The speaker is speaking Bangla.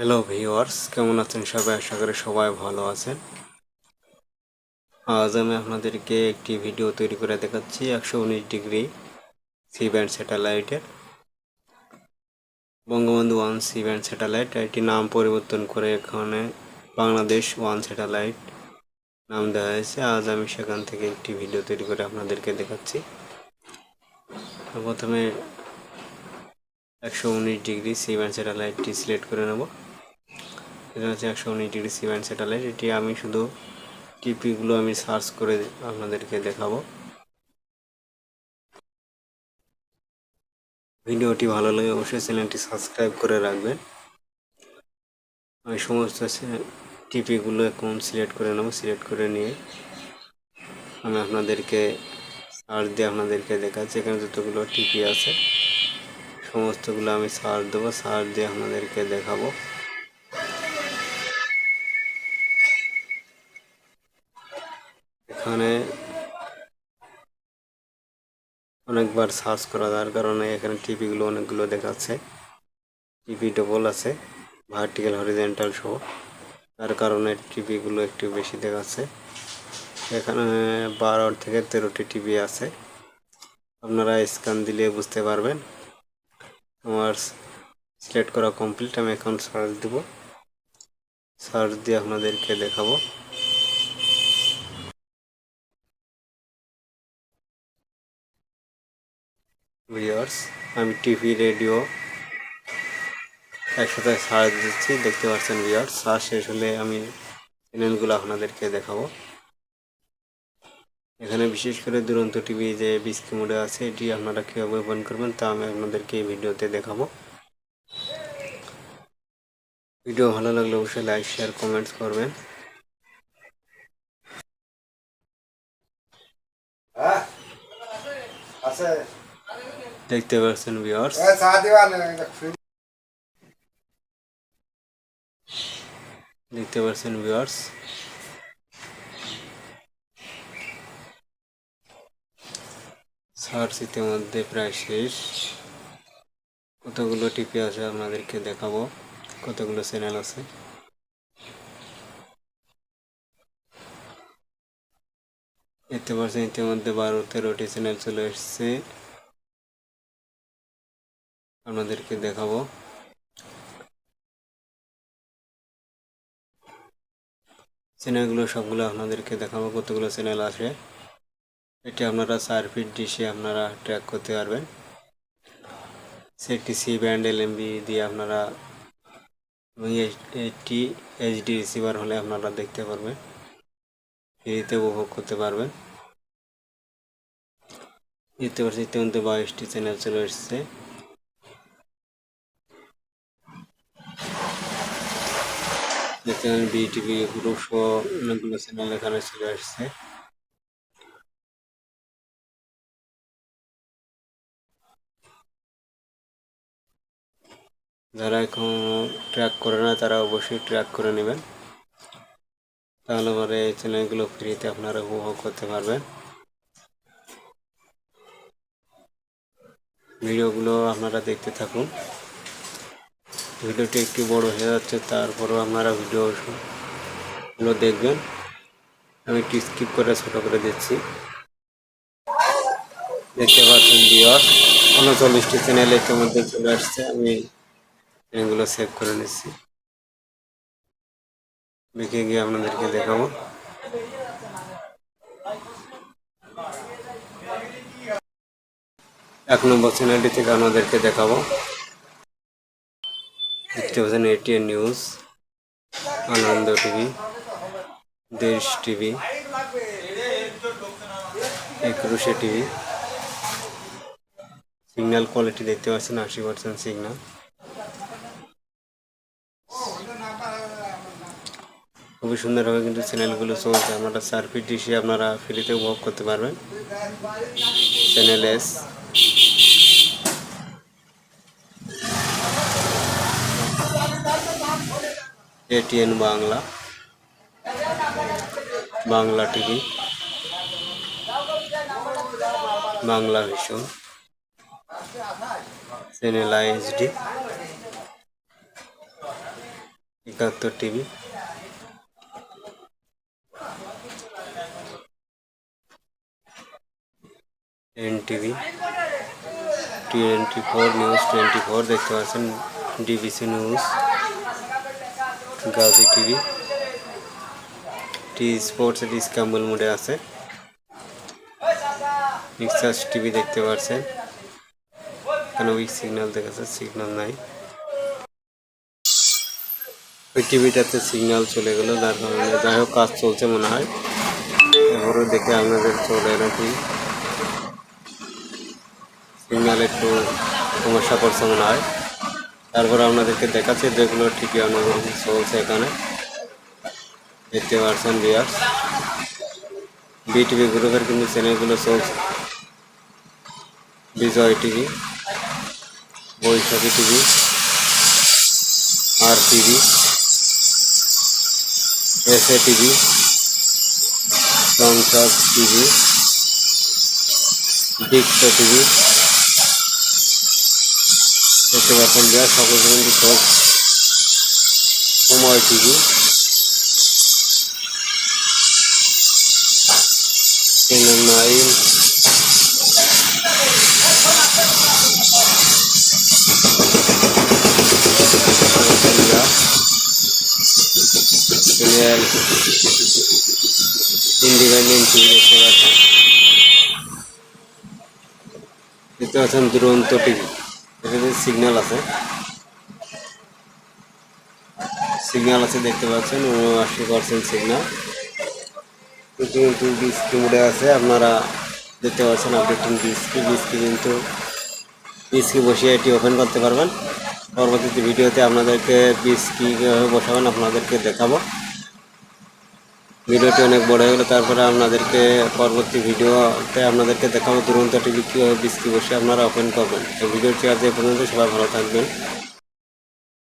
হ্যালো ভিউয়ার্স কেমন আছেন সবাই? আশা করি সবাই ভালো আছেন। আজ আমি আপনাদেরকে একটি ভিডিও তৈরি করে দেখাচ্ছি, একশো উনিশ ডিগ্রি সি ব্যান্ড স্যাটেলাইটের Bangabandhu one C band satellite এটি নাম পরিবর্তন করে এখানে বাংলাদেশ ওয়ান স্যাটেলাইট নাম দেওয়া হয়েছে। আজ আমি সেখান থেকে একটি ভিডিও তৈরি করে আপনাদেরকে দেখাচ্ছি। প্রথমে একশো উনিশ ডিগ্রি সি ব্যান্ড স্যাটেলাইটটি সিলেক্ট করে নেব। এটা হচ্ছে একশো উনিশ ডিগ্রি সি ব্যান্ড স্যাটেলাইট। এটি আমি শুধু টিপিগুলো আমি সার্চ করে আপনাদেরকে দেখাবো। ভিডিওটি ভালো লাগে অবশ্যই চ্যানেলটি সাবস্ক্রাইব করে রাখবেন। আমি সমস্ত টিপিগুলো এখন সিলেক্ট করে নেব, সিলেক্ট করে নিয়ে আমি আপনাদেরকে সার্চ দিয়ে আপনাদেরকে দেখাচ্ছি। এখানে যতগুলো টিপি আছে, সমস্তগুলো আমি সার্চ দেবো সার্চ দিয়ে আপনাদেরকে দেখাবো। এখানে অনেকবার সার্চ করা যার কারণে এখানে টিভিগুলো অনেকগুলো দেখাচ্ছে। টিভি ডবল আছে ভার্টিক্যাল হরিজেন্টাল সহ। তার কারণে টিভিগুলো একটু বেশি দেখাচ্ছে। এখানে বারো থেকে তেরোটি টিভি আছে। আপনারা স্ক্যান দিলে বুঝতে পারবেন। আমার সিলেক্ট করা কমপ্লিট আমি এখন সার্চ দেব। সার্চ দিয়ে আপনাদেরকে দেখাবো। ভিউয়ার্স আমি টিভি রেডিও একসাথে সার্চ দিচ্ছি, দেখতে পাচ্ছেন ভিউয়ার্স সার্চ শেষ হলে আমি চ্যানেলগুলো আপনাদেরকে দেখাবো। এখানে বিশেষ করে দুরন্ত টিভি যে বিস্কি মোডে আছে, এটি আপনারা কীভাবে ওপেন করবেন তা আমি আপনাদেরকে এই ভিডিওতে দেখাবো। ভিডিও ভালো লাগলে অবশ্যই লাইক শেয়ার কমেন্টস করবেন। আছে। দেখতে পাচ্ছেন ভিউয়ার্স দেখতে পাচ্ছেন ভিউয়ার্স সার্চ ইতিমধ্যে প্রায় শেষ। কতগুলো টিপি আছে আপনাদেরকে দেখাবো। কতগুলো চ্যানেল আছে? দেখতে পাচ্ছেন ইতিমধ্যে বারো তেরোটি চ্যানেল চলে এসছে। আপনাদেরকে দেখাবো। চ্যানেলগুলো সবগুলো আপনাদেরকে দেখাবো, কতগুলো চ্যানেল আছে। এটি আপনারা চার ফিট ডিশে আপনারা ট্র্যাক করতে পারবেন। সেটি সি ব্যান্ড এল দিয়ে আপনারা এবং এটি এইচডি রিসিভার হলে আপনারা দেখতে পারবেন। ফ্রিতে উপভোগ করতে পারবেন। দেখতে পাচ্ছি ইতিমধ্যে বাইশটি চ্যানেল চলে এসছে। দেখতে পারেন বিটিভি গ্রুপ অনেকগুলো চ্যানেল এখানে চলে আসছে। যারা এখন ট্র্যাক করে না, তারা অবশ্যই ট্র্যাক করে নেবেন। তাহলে পরে এই চ্যানেলগুলো ফ্রিতে আপনারা উপভোগ করতে পারবেন। ভিডিওগুলো আপনারা দেখতে থাকুন। ভিডিওটি একটু বড় হয়ে যাচ্ছে, তারপরেও আপনারা ভিডিওগুলো দেখবেন। আমি একটু স্কিপ করে ছোট করে দিচ্ছি। দেখতে পাচ্ছেন বিয়র উনচল্লিশটি চ্যানেল ইতিমধ্যে চলে আসছে। আমি চ্যানেলগুলো সেভ করে নিচ্ছি। দেখে গিয়ে আপনাদেরকে দেখাবো। এক নম্বর চ্যানেলটি থেকে আপনাদেরকে দেখাবো। দেখতে পাচ্ছেন ATN news Ananda TV Desh TV Ekushey TV signal quality দেখতে পাচ্ছেন আশি পার্সেন্ট সিগন্যাল খুবই সুন্দরভাবে কিন্তু চ্যানেলগুলো চলছে। আপনারা চার ফিট ডিসি আপনারা ফ্রিতে উপভোগ করতে পারবেন। Channel S ATN Bangla Bangla TV, Bangla vision channel ISD Ekattor TV. N TV twenty four news twenty four দেখতে পাচ্ছেন DBC news Gazi TV. T sports এটি স্ক্যাম্বল মোডে আছে। রিচার্জ টিভি দেখতে পাচ্ছেন এখানে উইক সিগন্যাল দেখাচ্ছে সিগন্যাল নাই। ওই টিভিটাতে সিগন্যাল চলে গেল, যার কারণে যাই হোক কাজ চলছে মনে হয়। এবারও দেখে আপনাদের চলে নাকি সিগন্যাল একটু সমস্যা করছে মনে হয়। তারপর আপনাদেরকে দেখাচ্ছে যেগুলো ঠিকই আপনাদের চলছে এখানে। দেখতে পাচ্ছেন বিয়ার বিটিভি গ্রুপের কিন্তু চ্যানেলগুলো চলছে। Bijoy TV Baishakhi TV R TV S A TV Sangsad TV Deepto TV দেখতে পাচ্ছেন যা সকল কিন্তু সব সময় চ্যানেল নাইন ইন্ডিপেন্ডেন্ট টিভি দেখতে পাচ্ছেন। দেখতে পাচ্ছেন দুরন্ত টিভি। এখানে সিগন্যাল আছে। সিগন্যাল আছে, দেখতে পাচ্ছেন, উনআশি পার্সেন্ট সিগন্যাল কিন্তু ডিসকি মোডে আছে, আপনারা দেখতে পাচ্ছেন আপডেটিং ডিসকি ডিসকি কিন্তু ডিসকি বসিয়ে এটি ওপেন করতে পারবেন। পরবর্তীতে ভিডিওতে আপনাদেরকে কীভাবে বসাবেন, আপনাদেরকে দেখাবো। ভিডিওটি অনেক বড় হয়ে গেলো, তারপরে আপনাদেরকে পরবর্তী ভিডিওতে আপনাদেরকে দেখাবো। দুরন্ত টিভি কীভাবে বিস্কি বসে আপনারা ওপেন করবেন। তো ভিডিওটি আজ এ পর্যন্ত, সবাই ভালো থাকবেন।